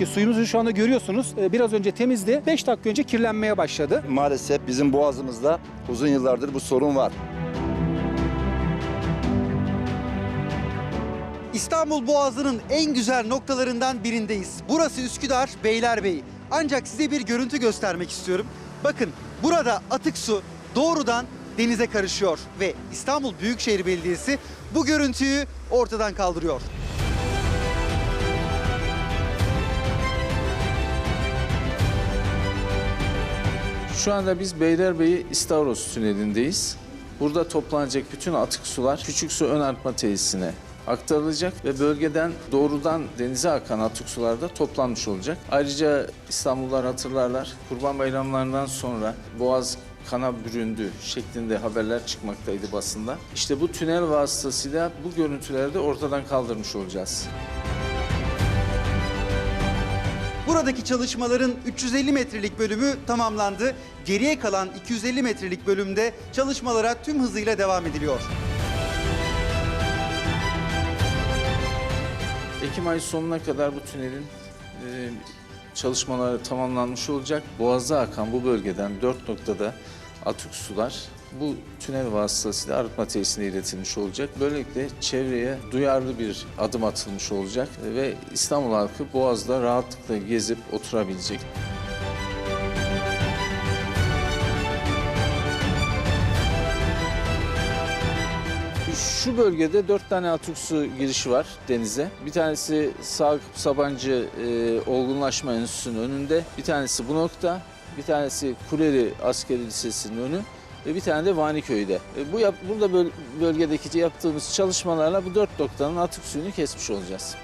E, Suyumuzu şu anda görüyorsunuz. E, Biraz önce temizdi. 5 dakika önce kirlenmeye başladı. Maalesef bizim boğazımızda uzun yıllardır bu sorun var. İstanbul Boğazı'nın en güzel noktalarından birindeyiz. Burası Üsküdar Beylerbeyi. Ancak size bir görüntü göstermek istiyorum. Bakın burada atık su doğrudan denize karışıyor ve İstanbul Büyükşehir Belediyesi bu görüntüyü ortadan kaldırıyor. Şu anda biz Beylerbeyi İstavros Tüneli'ndeyiz. Burada toplanacak bütün atık sular küçük su ön arıtma tesisine aktarılacak ve bölgeden doğrudan denize akan atık sular da toplanmış olacak. Ayrıca İstanbullular hatırlarlar Kurban Bayramlarından sonra Boğaz kana büründü şeklinde haberler çıkmaktaydı basında. İşte bu tünel vasıtasıyla bu görüntüleri de ortadan kaldırmış olacağız. Buradaki çalışmaların 350 metrelik bölümü tamamlandı. Geriye kalan 250 metrelik bölümde çalışmalara tüm hızıyla devam ediliyor. Ekim ayı sonuna kadar bu tünelin e, çalışmaları tamamlanmış olacak. Boğaz'a akan bu bölgeden dört noktada atık sular bu tünel vasıtasıyla arıtma tesisine iletilmiş olacak. Böylelikle çevreye duyarlı bir adım atılmış olacak ve İstanbul halkı Boğaz'da rahatlıkla gezip oturabilecek. Şu bölgede dört tane atık su girişi var denize. Bir tanesi Sakıp Sabancı e, Olgunlaşma Enstitüsü'nün önünde. Bir tanesi bu nokta. Bir tanesi Kuleli Askeri Lisesi'nin önü. Bir tane de Vaniköy'de. E, bu yap, burada böl- bölgedeki yaptığımız çalışmalarla bu dört noktanın atık suyunu kesmiş olacağız.